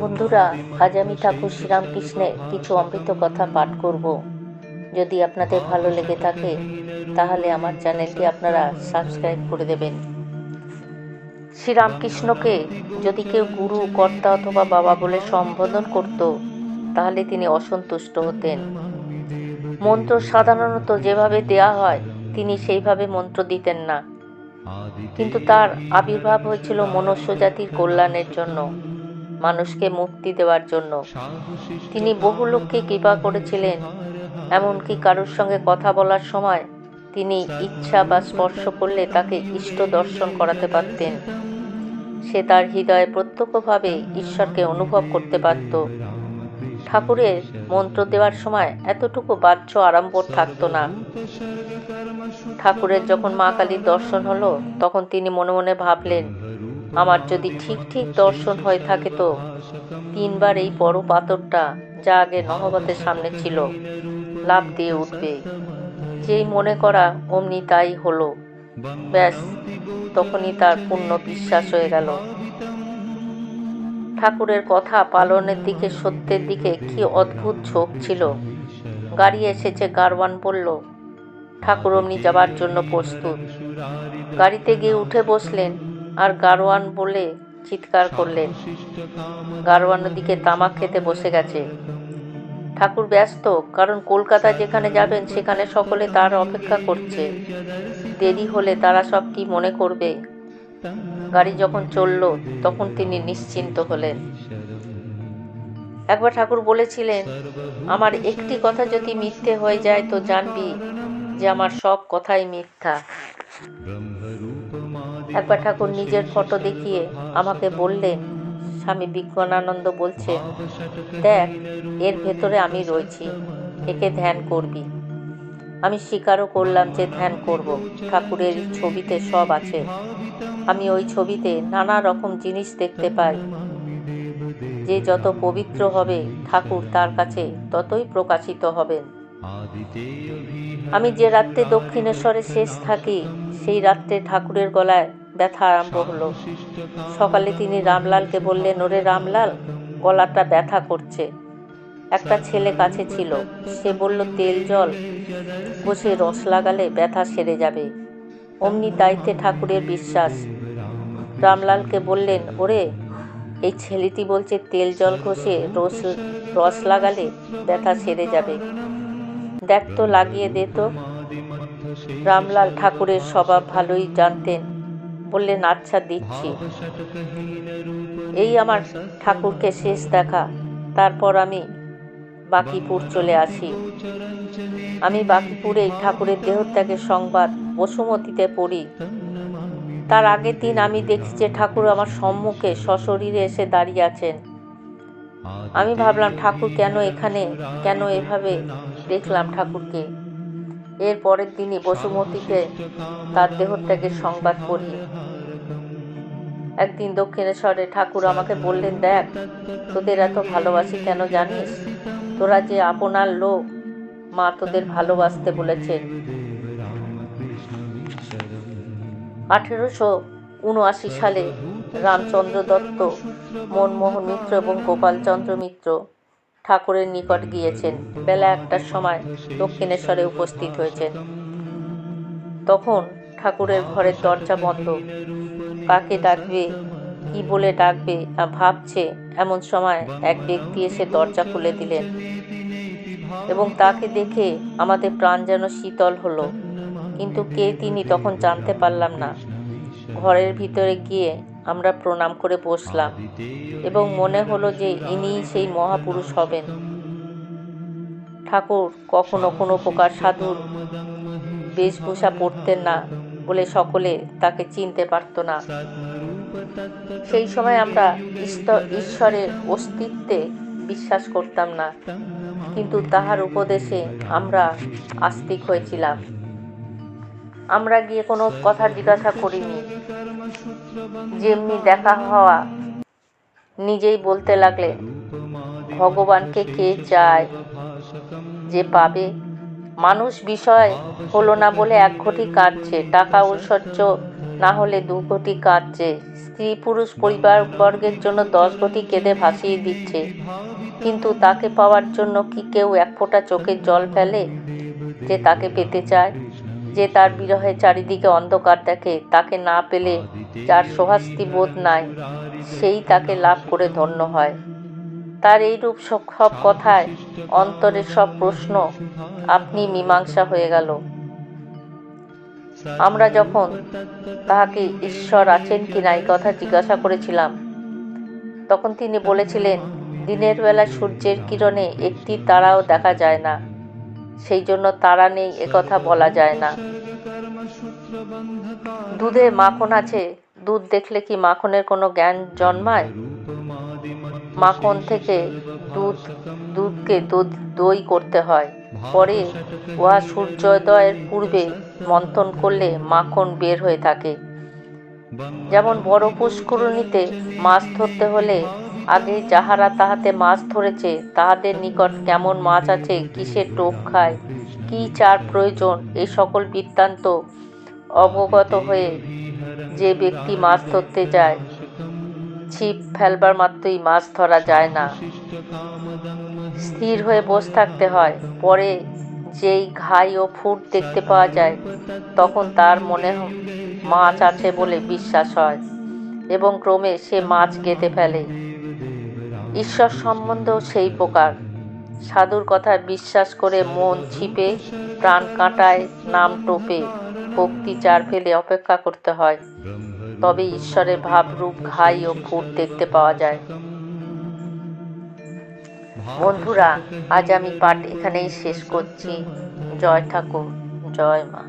বন্ধুরা, আজ আমি ঠাকুর শ্রীরামকৃষ্ণের কিছু অমৃত কথা পাঠ করব। যদি আপনাদের ভালো লেগে থাকে, তাহলে আমার চ্যানেলটি আপনারা সাবস্ক্রাইব করে দেবেন। শ্রীরামকৃষ্ণকে যদি কেউ গুরু, কর্তা অথবা বাবা বলে সম্বোধন করত, তাহলে তিনি অসন্তুষ্ট হতেন। মন্ত্র সাধারণত যেভাবে দেয়া হয়, তিনি সেইভাবে মন্ত্র দিতেন না। কিন্তু তার আবির্ভাব হয়েছিল মনুষ্য জাতির কল্যাণের জন্য। মানুষকে মুক্তি দেওয়ার জন্য। তিনি বহু লোককে কৃপা করেছিলেন, এমনকি কারোর সঙ্গে কথা বলার সময় তিনি ইচ্ছা বা স্পর্শ করলে তাকে ইষ্ট দর্শন করাতে পারতেন। সে তার হৃদয়ে প্রত্যক্ষভাবে ঈশ্বরকে অনুভব করতে পারত। ঠাকুরের মন্ত্র দেওয়ার সময় এতটুকু বাহ্য আড়ম্বর থাকতো না। ঠাকুরের যখন মা কালীর দর্শন হলো, তখন তিনি মনে মনে ভাবলেন আমার যদি ঠিক ঠিক দর্শন হয়ে থাকে তো? তিনবার এই বড় পাথরটা যা আগে নহবতের সামনে ছিল লাভ দিয়ে উঠবে। যেই মনে করা অমনি তাই হলো। ব্যাস, তখনই তার পূর্ণ বিশ্বাস হয়ে গেল। ঠাকুরের কথা পালনের দিকে, সত্যের দিকে কি অদ্ভুত ঝোঁক ছিল। গাড়ি এসেছে গারওয়ান বলল, ঠাকুর অমনি যাবার জন্য প্রস্তুত। গাড়িতে গিয়ে উঠে বসলেন আর গারোয়ান বলে চিৎকার করলেন। গারোয়ান দিকে তামাক খেতে বসে গেছে। ঠাকুর ব্যস্ত, কারণ কলকাতা যেখানে যাবেন সেখানে সকলে তার অপেক্ষা করছে। দেরি হলে তারা সব কি মনে করবে? গাড়ি যখন চলল, তখন তিনি নিশ্চিন্ত হলেন। একবার ঠাকুর বলেছিলেন, আমার একটি কথা যদি মিথ্যে হয়ে যায় তো জানবি যে আমার সব কথাই মিথ্যা। একবার ঠাকুর নিজের ফটো দেখিয়ে আমাকে বললেন স্বামী বিজ্ঞানানন্দ বলছে দেখ এর ভেতরে আমি রয়েছি একে ধ্যান করবি। আমি স্বীকারও করলাম যে ধ্যান করব। ঠাকুরের ছবিতে সব আছে। আমি ওই ছবিতে নানা রকম জিনিস দেখতে পাই। যে যত পবিত্র হবে ঠাকুর তার কাছে ততই প্রকাশিত হবেন। আমি যে রাত্রে দক্ষিণেশ্বরে শেষ থাকি সেই রাত্রে ঠাকুরের গলায় ব্যথা আরম্ভ হলো। সকালে তিনি রামলালকে বললেন, ওরে রামলাল, গলাটা ব্যথা করছে। একটা ছেলে কাছে ছিল। সে বলল, তেল, জল। বসে রস লাগালে ব্যথা সেরে যাবে। অমনি দায়িত্বে ঠাকুরের বিশ্বাস। রামলালকে বললেন, ওরে, এই ছেলেটি বলছে, তেল, জল ঘষে রস রস লাগালে ব্যথা সেরে যাবে। দেখ তো, লাগিয়ে দে তো। রামলাল ঠাকুরের স্বভাব ভালোই জানতেন। বললেন আচ্ছা দিচ্ছি। এই আমার ঠাকুরকে শেষ দেখা। তারপর আমি বাকিপুর চলে আসি। আমি বাকিপুরে ঠাকুরের দেহত্যাগের সংবাদ বসুমতীতে পড়ি। তার আগের দিন আমি দেখি যে ঠাকুর আমার সম্মুখে সশরীরে এসে দাঁড়িয়ে আছেন। আমি ভাবলাম, ঠাকুর কেন এখানে? কেন এভাবে? দেখলাম ঠাকুরকে। এর পরের দিনই বসুমতীতে তার দেহত্যাগের সংবাদ পড়ি। একদিন দক্ষিণেশ্বরে ঠাকুর, আমাকে বললেন, দেখ, তোদের এত ভালোবাসি কেন জানিস? তোরা যে আপনার লোক, মা তোদের ভালোবাসতে বলেছেন। আঠেরোশো উনআশি সালে রামচন্দ্র দত্ত, মনমোহন মিত্র এবং গোপালচন্দ্র মিত্র ঠাকুরের নিকট গিয়েছেন। বেলা একটার সময় দক্ষিণেশ্বরে উপস্থিত হয়েছেন। তখন ঠাকুরের ঘরের দরজা বন্ধ। কাকে ডাকবে? কি বলে ডাকবে ভাবছে? এমন সময় এক ব্যক্তি এসে দরজা খুলে দিলেন এবং তাকে দেখে আমাদের প্রাণ যেন শীতল হলো। কিন্তু কে তিনি তখন জানতে পারলাম না। ঘরের ভিতরে গিয়ে আমরা প্রণাম করে বসলাম এবং মনে হলো যে ইনিই সেই মহাপুরুষ হবেন। ঠাকুর, কখনো কোনো প্রকার সাধুর বেশভূষা পরতেন না। বলে সকলে তাকে চিনতে পারত না। সেই সময় আমরা ঈশ্বরের অস্তিত্বে বিশ্বাস করতাম না। কিন্তু তাহার উপদেশে আমরা আস্তিক হয়েছিলাম। আমরা গিয়ে কোনো কথা জিজ্ঞাসা করিনি। যেমনি দেখা হওয়া, নিজেই বলতে লাগলে ভগবানকে কে চায় যে পাবে? মানুষ বিষয় হলো না বলে এক ঘটি কাঁদছে টাকা ঐশ্বর্য না হলে দু ঘটি কাঁদছে স্ত্রী পুরুষ পরিবারবর্গের জন্য দশ গতি কেঁদে ভাসিয়ে দিচ্ছে। কিন্তু তাকে পাওয়ার জন্য কি কেউ এক ফোঁটা চোখের জল ফেলে যে তাকে পেতে চায়? যে তার বিরহে চারিদিকে অন্ধকার দেখে, তাকে না পেলে যার সোহাস্তি বোধ নাই, সেই তাকে লাভ করে ধন্য হয়। তার এইরূপ সব কথায় অন্তরের সব প্রশ্ন, আপনি মীমাংসা হয়ে গেল। আমরা যখন তাহাকে ঈশ্বর আছেন কি না এই কথা জিজ্ঞাসা করেছিলাম। তখন তিনি বলেছিলেন, দিনের বেলা সূর্যের কিরণে একটি তারাও দেখা যায় না, সেই জন্য তারা নেই একথা বলা যায় না। দুধে মাখন আছে, দুধ দেখলে কি মাখনের কোনো জ্ঞান জন্মায়? মাখন থেকে দুধ, দুধকে দুধ, দই করতে হয়। পরে উহা সূর্যোদয়ের পূর্বে মন্থন করলে মাখন বের হয়ে থাকে। যেমন বড় পুষ্করণীতে মাছ ধরতে হলে আগে যাহারা তাহাতে মাছ ধরেছে, তাহাদের নিকট কেমন মাছ আছে, কিসের টোপ খায়, কি চার প্রয়োজন এই সকল বৃত্তান্ত অবগত হয়ে যে ব্যক্তি মাছ ধরতে যায় ছিপ ফেলবার মাত্রই মাছ ধরা যায় না। স্থির হয়ে বসে থাকতে হয়। পরে যেই ঘাই ও ফুট দেখতে পাওয়া যায়, তখন তার মনে মাছ আছে বলে বিশ্বাস হয় এবং ক্রমে সে মাছ গেঁথে ফেলে। ঈশ্বর সম্বন্ধেও সেই প্রকার। সাধুর কথা বিশ্বাস করে মন ছিপে, প্রাণ কাঁটায়, নাম টোপে। ভক্তি চার ফেলে অপেক্ষা করতে হয় তবে ঈশ্বরের ভাবরূপ ঘাই ও ফুট দেখতে পাওয়া যায়। বন্ধুরা, আজ আমি পাঠ এখানেই শেষ করছি। জয় ঠাকুর, জয় মা।